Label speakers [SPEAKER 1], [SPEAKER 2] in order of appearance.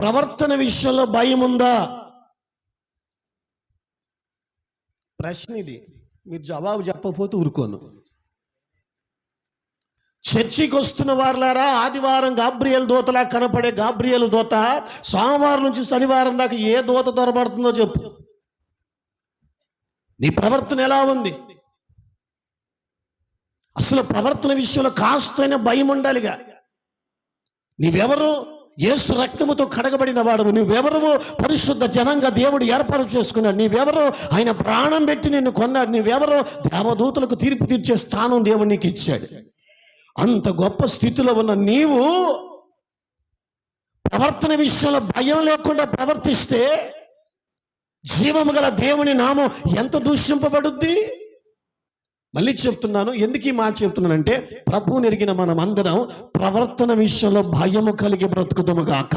[SPEAKER 1] ప్రవర్తన విషయంలో భయం ఉందా ప్రశ్న ఇది. మీరు జవాబు చెప్పకపోతే ఊరుకోను. చర్చికి వస్తున్న వారులారా ఆదివారం గాబ్రియల్ దూతలా కనపడే గాబ్రియల్ దూత సోమవారం నుంచి శనివారం దాకా ఏ దూత దొరబడుతుందో చెప్పు. నీ ప్రవర్తన ఎలా ఉంది? అసలు ప్రవర్తన విషయంలో కాస్తైనా భయం ఉండాలిగా నీవెవరు? యేసు రక్తముతో కడగబడిన వాడు. నువ్వెవరో పరిశుద్ధ జనంగా దేవుడు ఏర్పాటు చేసుకున్నాడు. నీవెవరో ఆయన ప్రాణం పెట్టి నిన్ను కొన్నాడు. నీవెవరో దేవదూతలకు తీర్పు తీర్చే స్థానం దేవుడు నీకు ఇచ్చాడు. అంత గొప్ప స్థితిలో ఉన్న నీవు ప్రవర్తన విషయంలో భయం లేకుండా ప్రవర్తిస్తే జీవము గల దేవుని నామం ఎంత దూషింపబడుద్ది? మళ్ళీ చెప్తున్నాను ఎందుకు ఈ మాట చెప్తున్నానంటే ప్రభువు నెరిగిన మనం అందరం ప్రవర్తన విషయంలో భయము కలిగి బ్రతుకుదము గాక.